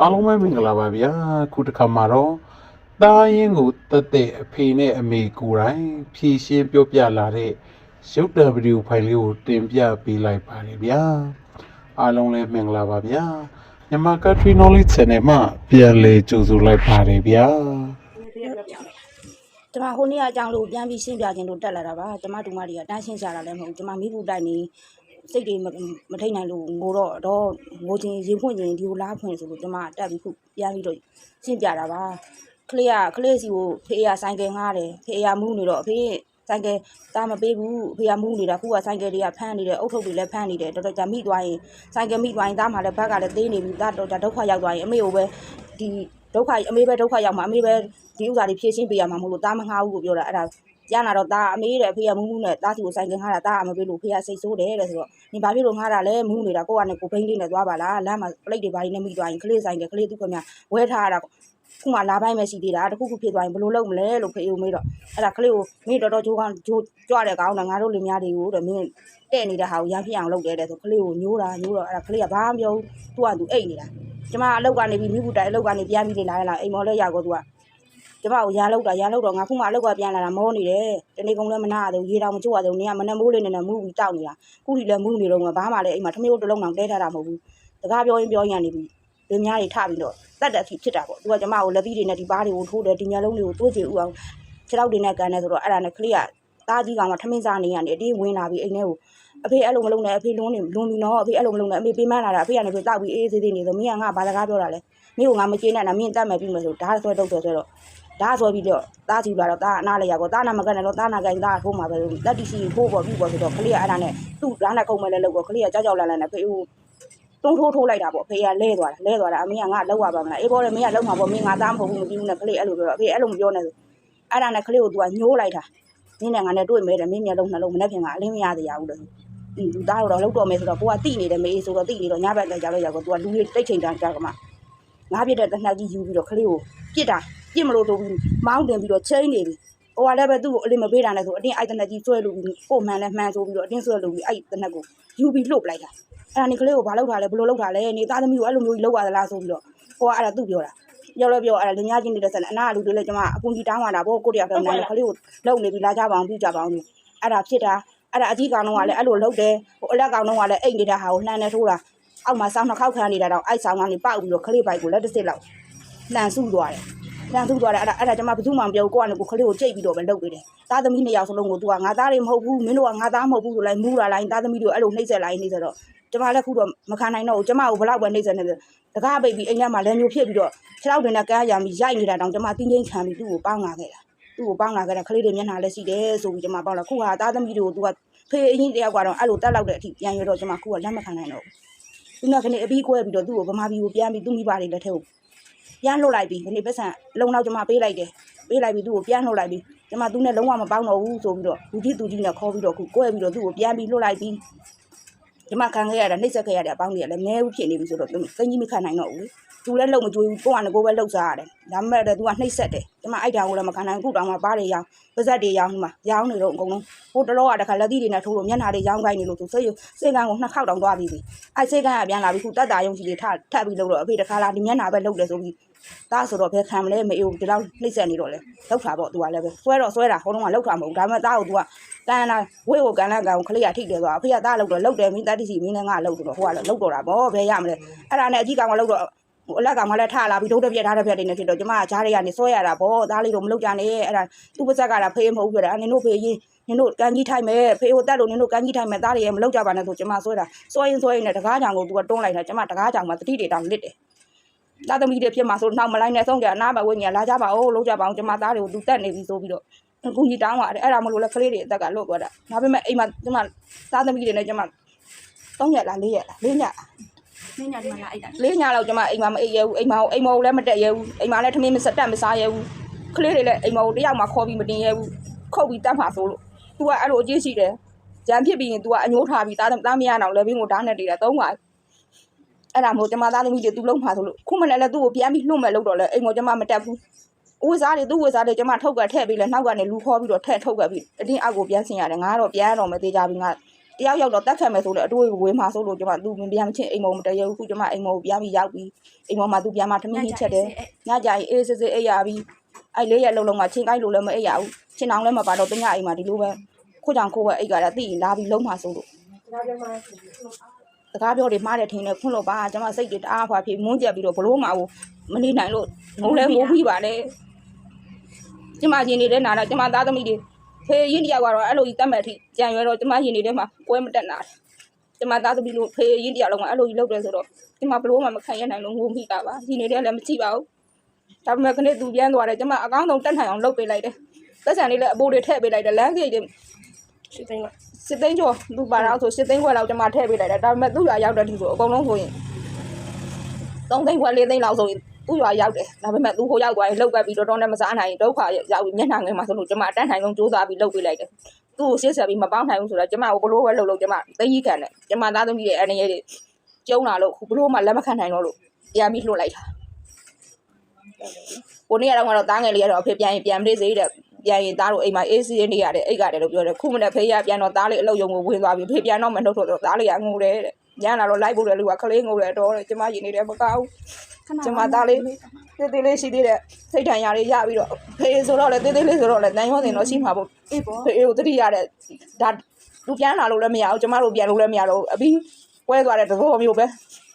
အားလုံးပဲမင်္ဂလာပါဗျာခုတစ်ခါမှာတော့သားရင်ကိုတက်တဲ့အဖေနဲ့အမေကိုယ်တိုင်ဖြည့်ရှင်းပြောပြလာတဲ့ရုပ်တံဗီဒီယိုဖိုင်လေးကိုတင်ပြပေးလိုက်ပါတယ်ဗျာအားလုံးလည်းမင်္ဂလာပါဗျာမြန်မာ Country Knowledge Channel မှာပြန်လည်ကြိုဆိုလိုက်ပါတယ်ဗျာကျမဟိုနေ့အကြောင်းလို့ပြန်ပြီးရှင်းပြခြင်းလို့တက်လာတာပါကျမတို့မတွေကတန်းရှင်းကြတာလည်းမဟုတ်ဘူးကျမမိဖို့တိုက်နေ စိတ်တွေမမထိတ်နိုင်လို့ငိုတော့တော့ငိုချင်းရင်ဖွင့်ချင်းဒီလိုလားဖွင့်ဆိုလို့ကျမတက်ပြီးခုပြန်ပြီးတော့ရှင်းပြတာပါကလေးကကလေးစီကိုဖေးရဆိုင်ကယ်ငှားတယ်ဖေးရမူးနေတော့အဖေဆိုင်ကယ်တာမပေးဘူးအဖေကမူးနေတာခုကဆိုင်ကယ်တွေကဖမ်းနေတယ်အုတ်ထုပ်တွေလည်းဖမ်းနေတယ်တော်တော်ကြာမိသွားရင်ဆိုင်ကယ်မိသွားရင်တားမှလည်းဘက်ကလည်းသေးနေပြီတားတော့ကြာဒုက္ခရောက်သွားရင်အမေကိုပဲဒီဒုက္ခအမေပဲဒုက္ခရောက်မှာအမေပဲဒီဥစ္စာတွေဖြည့်ရှင်းပေးရမှာမဟုတ်လို့တားမငှားဘူးကိုပြောတာအဲ့ဒါ ရနာတော့တားအမေတဲ့အဖေကမူးမူးနဲ့တားစီကိုဆိုင်ကယ်ငှားတာတားအမပေးလို့ဖေကစိတ်ဆိုးတယ်တဲ့ဆိုတော့နေဘာဖြစ်လို့ငှားတာလဲမူးနေတာကိုကနဲ့ကိုဘိန်းလေးနဲ့သွားပါလားလမ်းမှာပလိတ်တွေဘာတွေနဲ့မိသွားရင်ကလေးဆိုင်ကယ်ကလေးသူ့ခင်ဗျဝဲထားရတာခုမှလာပိုင်းပဲရှိသေးတာတခုခုဖြစ်သွားရင်ဘယ်လိုလုပ်မလဲလို့ဖေကိုမေးတော့အဲ့ဒါကလေးကိုမင်းတော်တော်ကြိုးကောင်းကြိုးကြွတဲ့ကောင်းတယ်ငါတို့လူများတွေကိုတဲ့မင်းတဲ့နေတဲ့ဟာကိုရမ်းဖြစ်အောင်လုပ်တယ်တဲ့ဆိုကလေးကိုညိုးတာညိုးတော့အဲ့ဒါကလေးကဘာမှမပြောဘူးသူကသူအိတ်နေတာကျမအလောက်ကနေပြီးမိဘူးတိုင်အလောက်ကနေပြန်ပြီးနေလာလာအိမ်မော်လဲရောက်တော့သူက ကျမကိုရာလောက်တာရာလောက်တော့ငါခုမှအလောက်ကပြန်လာတာမောနေတယ်တနေ့ကုန်လည်းမနာရသေးဘူးရေတောင်မချို့ရသေးဘူးနေကမနဲ့မိုးလေးနဲ့မူးပြီးတောက်နေတာခုထိလည်းမူးနေတော့ငါဘာမှလည်းအိမ်မှာထမင်းတို့တစ်လုံးတောင်တဲထားတာမဟုတ်ဘူးတကားပြောရင်ပြောရင်နေပြီးလူများတွေထပြီးတော့တတ်တဲ့အထိဖြစ်တာပေါ့သူကကျမကိုလက်သီးတွေနဲ့ဒီပါးတွေကိုထိုးတယ်ဒီမျက်လုံးတွေကိုတိုးချေဥအောင်ခြေထောက်တွေနဲ့ကန်တယ်ဆိုတော့အဲ့ဒါနဲ့ကလေးကတားကြီးကောင်ကထမင်းစားနေရတယ်အတင်းဝင်လာပြီးအိမ်ထဲကိုအဖေအဲ့လိုမလုပ်နဲ့အဖေလွန်းနေလွန်းပြီးနော်အဖေအဲ့လိုမလုပ်နဲ့အမေပေးမလာတာအဖေကနေပြီးတောက်ပြီးအေးအေးသေးသေးနေဆိုမင်းကငါဘာစကားပြောတာလဲမင်းကငါမကျေနပ်တာမင်းတတ်မယ်ပြီးမယ်ဆိုဓာတ်ဆွဲတော့တော့ဆိုတော့ ဒါဆိုပြီးတော့သားစီလာတော့သားအနာလည်းရကောသားနာမကန်နဲ့တော့သားနာကန်သားဖိုးမှာပဲလက်တီစီဖိုးပေါ်ပြီပေါ်ဆိုတော့ခလေးကအဲ့ဒါနဲ့သူ့ဓာတ်နဲ့ကုံမဲ့လဲလောက်ကောခလေးကကြောက်ကြောက်လန့်လန့်နဲ့ဖေဦးတုံးထိုးထိုးလိုက်တာပေါ့ဖေကလဲသွားတာလဲသွားတာအမေကငါလောက်ရပါမလားအေးပေါ်လေမင်းကလောက်မှာပေါ့မင်းငါသားမဟုတ်ဘူးမပြီးဘူးနဲ့ခလေးအဲ့လိုပြောတော့ဖေအဲ့လိုမပြောနဲ့ဆိုအဲ့ဒါနဲ့ခလေးကိုသူကညိုးလိုက်တာမင်းနဲ့ငါနဲ့တွေ့မဲတယ်မင်းမျက်လုံးနှလုံးမနဲ့ပြင်ကအလင်းမရသေးရဘူးလို့သူသားတော့လောက်တော့မယ်ဆိုတော့ကိုကတိနေတယ်မေးဆိုတော့တိနေတော့ညဘက်ကကြာလို့ရကောသူကလူတွေတိတ်ချိန်တန်းကြာကမှငါပြတဲ့တနက်ကြီးယူပြီးတော့ခလေးကိုပြစ်တာ ပြစ်မလို့ဆိုပြီးမောင်းတင်ပြီးတော့ချိန်နေပြီဟိုကလည်းပဲသူ့ကိုအလင်းမပေးတာနဲ့ဆိုအတင်းအိုက်တနက်ကြီးဆွဲလို့ပြီးကိုမှန်လဲမှန်ဆိုပြီးတော့အတင်းဆွဲလို့ပြီးအဲ့တနက်ကိုယူပြီးလှုပ်ပလိုက်တာအဲ့ဒါနေကလေးကိုဘာလုပ်တာလဲဘလို့လုပ်တာလဲနေသားသမီးကိုအဲ့လိုမျိုးကြီးလုပ်ရသလားဆိုပြီးတော့ဟိုကအဲ့ဒါသူ့ပြောတာပြောလို့ပြောအဲ့ဒါလင်မယားချင်းနေတဲ့ဆက်နဲ့အနာလူတွေလည်းကျွန်မအကူကြီးတောင်းလာတာပေါ့ကိုတယောက်တော့နိုင်ကလေးကိုလှုပ်နေပြီလာကြပါအောင်ပြကြပါအောင်လို့အဲ့ဒါဖြစ်တာအဲ့ဒါအကြီးကောင်တော့ကလည်းအဲ့လိုလှုပ်တယ်ဟိုအလက်ကောင်တော့ကလည်းအိတ်နေတာဟာကိုလှမ်းနေထိုးတာအောက်မှာစောင်းနှောက်ခံနေတာတော့အိုက်ဆောင်ကနေပောက်ပြီးတော့ခလေးပိုက်ကိုလက်တစ်စစ်လောက်လှန်စုသွားတယ် လှန်စုသွားတယ်အဲ့ဒါအဲ့ဒါကျွန်မဘယ်သူမှမပြောဘူးကိုကနေကိုခလေးကိုကြိတ်ပြီးတော့ပဲလှုပ်နေတယ်သားသမီးနှစ်ယောက်စလုံးကို तू ကငါသားတွေမဟုတ်ဘူးမင်းတို့ကငါသားမဟုတ်ဘူးဆိုလိုက်မူးလာလိုက်သားသမီးတို့အဲ့လိုနှိမ့်ဆက်လိုက်နှိမ့်ဆက်တော့ကျွန်မလည်းခုတော့မခံနိုင်တော့ဘူးကျွန်မကိုဘလောက်ပဲနှိမ့်ဆက်နေတယ်တကားပိတ်ပြီးအိမ်ထဲမှာလည်းမျိုးဖြစ်ပြီးတော့ခြေထောက်တွေနဲ့ကမ်းရံပြီးရိုက်နေတာတောင်ကျွန်မတင်းချင်းခံပြီးသူ့ကိုပေါင်းလာခဲ့တာသူ့ကိုပေါင်းလာခဲ့တာခလေးတွေမျက်နှာလည်းရှိတယ်ဆိုပြီးကျွန်မပေါင်းလာခုဟာသားသမီးတွေကို तू ကဖေးအရင်တယောက်ကတော့အဲ့လိုတက်လောက်တဲ့အထိပြန်ရတော့ကျွန်မခုကလက်မခံနိုင်တော့ဘူးသူကခနေအပြီးကွဲပြီးတော့သူ့ကိုဗမာပြည်ကိုပြန်ပြီးသူ့မိဘတွေလက်ထဲကို ပြန်လှုပ်လိုက်ပြီးခနေပတ်စံလုံတော့ကျွန်မပေးလိုက်တယ်ပေးလိုက်ပြီးသူ့ကိုပြန်လှုပ်လိုက်ပြီးကျွန်မသူနဲ့လုံးဝမပေါင်းတော့ဘူးဆိုပြီးတော့လူကြီးသူကြီးနဲ့ခေါ်ပြီးတော့ခုကွဲပြီးတော့သူ့ကိုပြန်ပြီးလှုပ်လိုက်ပြီးကျွန်မခံခဲ့ရတာနှိမ့်ဆက်ခဲ့ရတဲ့အပေါင်းတွေကလည်းမဲဘူးဖြစ်နေပြီဆိုတော့သိကြီးမခံနိုင်တော့ဘူးလေသူလည်းလုံမကြွေးဘူးကိုကလည်းကိုပဲလှုပ်စားရတယ်ဒါပေမဲ့သူကနှိမ့်ဆက်တယ်ကျွန်မအိုက်တာကိုလည်းမခံနိုင်ဘူးခုတောင်မှပါးတွေရောင်းပါဇက်တွေရောင်းဒီမှာရောင်းနေတော့အကုန်လုံးဟိုတလောကတခါလက်သီးတွေနဲ့ထိုးလို့မျက်နှာတွေရောင်းခိုင်းနေလို့သူစိတ်စိတ်ကန်းကိုနှစ်ခေါက်တောင်သွားပြီးပြီအဲစိတ်ကန်းကပြန်လာပြီးခုတက်တာယုံကြီးတွေထထပ်ပြီးလို့တော့အဖေတခါလာဒီမျက်နှာပဲလှုပ်တယ်ဆိုပြီး ဒါဆိုတော့ဘယ်ခံမလဲမေအိုဒီလောက်နှိမ့်ဆက်နေတော့လဲလောက်တာပေါ့သူကလည်းပဲဆွဲတော့ဆွဲတာဟိုတော့ကလောက်တာမဟုတ်ဒါပေမဲ့သားကိုသူကတန်းလာဝေးကိုကန်လာကန်ကိုခလေးကထိတယ်ဆိုတော့အဖေကသားလောက်တော့လောက်တယ်မင်းတက်တိစီမင်းလည်းငါလောက်တော့ဟိုကလည်းလောက်တော့တာပေါ့ဘယ်ရမလဲအဲ့ဒါနဲ့အကြီးကောင်ကလောက်တော့ဟိုအလက်ကမှလည်းထလာပြီးဒုတ်တစ်ပြက်ထားတစ်ပြက်တွေနဲ့ဖြစ်တော့ကျမကဂျားတွေကနေဆွဲရတာပေါ့သားလေးတို့မလုပ်ကြနဲ့အဲ့ဒါသူ့ပါဇက်ကလာဖေးမဟုတ်ပြတာနင်တို့ဖေးကြီးနင်တို့ကန်ကြီးထိုက်မယ်ဖေးကိုတက်လို့နင်တို့ကန်ကြီးထိုက်မယ်သားတွေရဲ့မလုပ်ကြပါနဲ့ဆိုကျမဆွဲတာဆွဲရင်ဆွဲရင်နဲ့တကားကြောင်ကိုသူကတွန်းလိုက်တာကျမတကားကြောင်မှာတတိတွေတောင်လစ်တယ် သားသမီးတွေဖြစ်မှာဆိုနောက်မလိုက်နဲ့ဆုံးကြအနားပါဝင်းညာလာကြပါဦးလုပ်ကြပါအောင်ကျမသားတွေကိုသူတက်နေပြီဆိုပြီးတော့အကူကြီးတောင်းပါတယ်အဲ့ဒါမလို့လဲကလေးတွေအသက်ကလွတ်သွားတာဒါပေမဲ့အိမ်မှာကျမသားသမီးတွေနဲ့ကျမ၃ရက်လား၄ရက်လား၄ရက်မင်းညာဒီမှာလာအိတ်တာလေးညလောက်ကျမအိမ်မှာမအိပ်ရဘူးအိမ်မှာအိမ်မော်လည်းမတက်ရဘူးအိမ်မှာလည်းထမင်းမစတက်မစားရဘူးကလေးတွေလည်းအိမ်မော်တယောက်မှခေါ်ပြီးမတင်ရဘူးခုတ်ပြီးတတ်မှာဆိုလို့ तू ကအဲ့လိုအကျင့်ရှိတယ်ကြံဖြစ်ပြီးရင် तू ကအညိုးထားပြီးသားသားမရအောင်လည်းဘင်းကိုဓာတ်နဲ့တည်တာသုံးပါ အဲ့ဒါမို့ကျမသားသမီးတွေ तू လုံးမှာဆိုလို့ခုမနဲ့လည်းသူ့ကိုပြန်ပြီးလှုပ်မဲ့လို့တော့လဲအိမ်မော်ကျမမတက်ဘူးဝိစားတွေသူ့ဝိစားတွေကျမထုတ်ကထည့်ပြီးလဲနောက်ကနေလူခေါ်ပြီးတော့ထည့်ထုတ်ကပြီးအတင်းအောက်ကိုပြန်ဆင်ရတယ်ငါကတော့ပြန်ရတော့မသေးကြဘူးငါ တယောက်ယောက်တော့တက်ခံမယ်ဆိုတော့အတွေးဝေးမှာဆိုလို့ကျမသူပြန်မချင်းအိမ်မောမတရဘူးခုကျမအိမ်မောပြန်ပြီးရောက်ပြီးအိမ်မောမှာသူပြန်มาထမင်းဟင်းချက်တယ်ညကြရင်အေးစစ်စစ်အိပ်ရပြီးအဲ့လေးရက်လုံးလုံးမှာချင်းကိုင်းလို့လည်းမအိပ်ရဘူးချင်းအောင်လည်းမပါတော့တညအိမ်မှာဒီလိုပဲခိုးကြောင်ခိုးပဲအိပ်ကြတာသိရင်လာပြီးလုံးမှာဆိုလို့ စကားပြောတွေမှားတယ်ထင်တယ်ခွန်းလို့ပါကျမစိတ်တွေတအားဖွာဖြစ်မွန်းကြက်ပြီးတော့ဘလို့မှာမနေနိုင်လို့ငိုလဲငိုပြီးပါလေကျမရင်နေတဲ့နာတော့ကျမသားသမီးတွေဖေရင်တယောက်ကတော့အဲ့လိုကြီးတတ်မဲ့အထိကြံရွယ်တော့ကျမရင်နေတဲ့မှာပွဲမတက်နာတယ်ကျမသားသမီးလို့ဖေရင်တယောက်လုံးကအဲ့လိုကြီးလုပ်တယ်ဆိုတော့ကျမဘလို့မှမခံရနိုင်လို့ငိုမိတာပါရင်နေတဲ့လည်းမကြည့်ပါဘူးဒါပေမဲ့ခဏသူပြန်သွားတယ်ကျမအကောင်းဆုံးတက်နိုင်အောင်လုပ်ပေးလိုက်တယ်သက်ဆန်လေးလည်းအပိုးတွေထည့်ပေးလိုက်တယ်လမ်းကြီးတွေရှင်းသိန်းက စစ်သိန်းကျော်သူပါတော့ဆိုစစ်သိန်းခွဲလောက်ကျမထည့်ပေးလိုက်တယ်ဒါပေမဲ့သူ့ရွာရောက်တဲ့ဒီဆိုအကုန်လုံးဆိုရင်3သိန်းခွဲ4သိန်းလောက်ဆိုရင်သူ့ရွာရောက်တယ်ဒါပေမဲ့သူဟိုရောက်သွားရင်လောက်ကပ်ပြီးတော်တော်နဲ့မစားနိုင်ဒုက္ခရောက်ပြီးမျက်နှာငယ်မှာဆိုလို့ကျမအတန်းထိုင်ဆုံးစူးစမ်းပြီးလုပ်ပေးလိုက်တယ်သူ့ကိုရှေ့ဆက်ပြီးမပေါင်းနိုင်ဘူးဆိုတော့ကျမကိုဘလို့ပဲလုပ်လို့ကျမသိကြီးခံတယ်ကျမသားသမီးရဲ့အနေရည်ကျုံလာလို့ဘလို့မှလက်မခံနိုင်တော့လို့တရားပြီးလှုပ်လိုက်တာကိုနေ့ကတော့ကတော့တားငယ်လေးကတော့အဖေပြန်ရင်ပြန်မလေးစေးတဲ့ ပြန်ရင်သားတို့အိမ်မှာအေးစီးနေရတယ်အိတ်ရတယ်လို့ပြောတယ်ခုမနဲ့ဖေးရပြန်တော့သားလေးအလုပ်ရုံကိုဝင်သွားပြီဖေးပြန်တော့မနှုတ်တော့သားလေးကငိုတယ်တဲ့ညလာတော့လိုက်ဖို့တယ်လူကကလေးငိုတယ်တော့တဲ့ကျမရင်နေတယ်မကောက် ကျမသားလေးတေးသေးလေးရှိသေးတဲ့စိတ်ထန်ရလေးရပြီးတော့ဖေးဆိုတော့လေတေးသေးလေးဆိုတော့လေတန်ရောတင်တော့ရှိမှာပေါ့ အေးပေါ့ ဖေးကိုတတိရတဲ့ဒါလူပြန်လာလို့လည်းမရဘူးကျမတို့ပြန်လို့လည်းမရတော့အပြီးကွဲသွားတဲ့သဘောမျိုးပဲ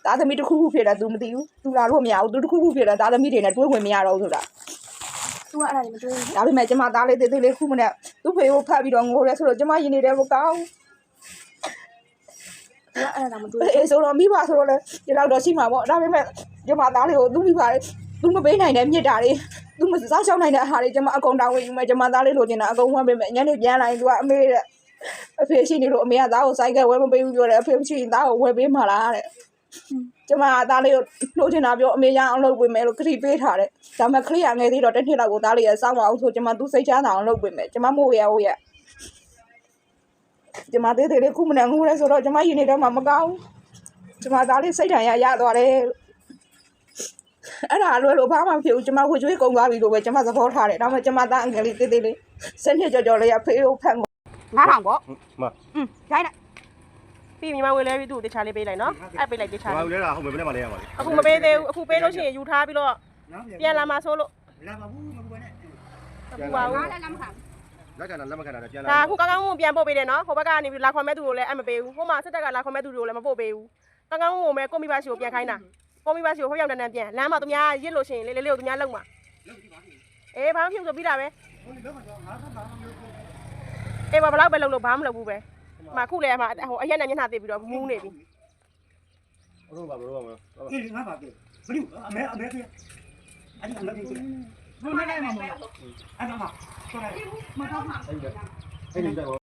သားသမီးတစ်ခုခုဖြစ်တယ် तू မသိဘူး तू လာလို့မရဘူး तू တစ်ခုခုဖြစ်တယ်သားသမီးတွေနဲ့တွဲဝင်မရတော့ဘူးဆိုတာ သူကအဲ့ဒါကြီးမတွေ့ဘူးဒါပေမဲ့ကျမသားလေးတေးသေးလေးခုမနဲ့သူ့ဖေကိုဖတ်ပြီးတော့ငိုတယ်ဆိုတော့ကျမရင်နေတယ်မကောင်းသူကအဲ့ဒါမတွေ့အေးဆိုတော့မိဘဆိုတော့လေဒီလောက်တော့ရှိမှာပေါ့ဒါပေမဲ့ကျမသားလေးကိုသူ့မိဘလေးသူမပေးနိုင်တဲ့မြစ်တာလေးသူမစားရှောင်းနိုင်တဲ့အားလေးကျမအကုန်တောင်းဝင်ယူမယ်ကျမသားလေးလိုချင်တာအကုန်ဝမ်းပေးမယ်ညနေပြန်လာရင်သူကအမေတဲ့အဖေရှိနေလို့အမေကသားကိုစိုက်ကဝဲမပေးဘူးပြောတယ်အဖေရှိရင်သားကိုဝဲပေးမှလားတဲ့ ကျမကသားလေးကိုလိုချင်တာပြောအမေရအောင်လုပ်ပေးမယ်လို့ခရီးပေးထားတယ်ဒါပေမဲ့ခရီးရငယ်သေးတော့တစ်နှစ်လောက်ကိုသားလေးရစောင့်အောင်ဆိုကျမသူ့စိတ်ချမ်းသာအောင်လုပ်ပေးမယ်ကျမမို့ရဟုတ်ရကျမသေးသေးလေးခုမနဲ့ငိုလဲဆိုတော့ကျမယူနေတော့မှမကောင်းဘူးကျမသားလေးစိတ်ထန်ရရသွားတယ်အဲ့ဒါလွယ်လို့ဘာမှမဖြစ်ဘူးကျမဝှကျွေးကုန်သွားပြီလို့ပဲကျမသဘောထားတယ်ဒါပေမဲ့ကျမသားအငယ်လေးတေးသေးလေးစက်နှစ်ကြော်ကြော်လေးရဖေးကိုဖတ်ကို9000ပေါ့မอืมရိုင်းလိုက် ပြီးညီမဝေလဲပြီးသူ့ကိုတခြားလေးပေးလိုက်နော်အဲ့ပေးလိုက်တခြားဘာလေးလို့လဲလားဟုတ်မယ်ဘယ်နဲ့မှလဲရမှာလေအခုမပေးသေးဘူးအခုပေးလို့ရှိရင်ယူထားပြီးတော့ပြန်လာမှာဆိုလို့လာပါဘူးမကွယ်နဲ့အခုပါဘူးလက်ခံတာလက်မခံတာပြန်ဒါလာအခုကောင်းကောင်းပြန်ပို့ပေးတယ်နော်ဟိုဘက်ကနေပြီးလာခေါ်မဲ့သူကိုလည်းအမပေးဘူးဟိုမှာစစ်တပ်ကလာခေါ်မဲ့သူတွေကိုလည်းမပို့ပေးဘူးကောင်းကောင်းဝင်မဲ့ကွန်ပီပါစီကိုပြန်ခိုင်းတာကွန်ပီပါစီကိုဟိုရောက်တန်းတန်းပြန်လမ်းမှာသူများရစ်လို့ရှိရင်လေးလေးလေးကိုသူများလုံမှာအေးဘာမှဖြစ်ဆိုပြီးတာပဲအေးဘာဘလောက်ပဲလုံလို့ဘာမှမလုပ်ဘူးပဲ မခုလည်းအမဟိုအရက်နဲ့မျက်နှာသိပြီးတော့မူးနေပြီဟုတ်ပါဘလို့ပါမလို့အေးငါပါပြီဘလူအမေအမေဖေးအဲ့ဒီအမေဖေးဘလူနဲ့နေမှာမဟုတ်အဲ့ဒါမှဆောလိုက်အဲ့ဒီအဲ့ဒီ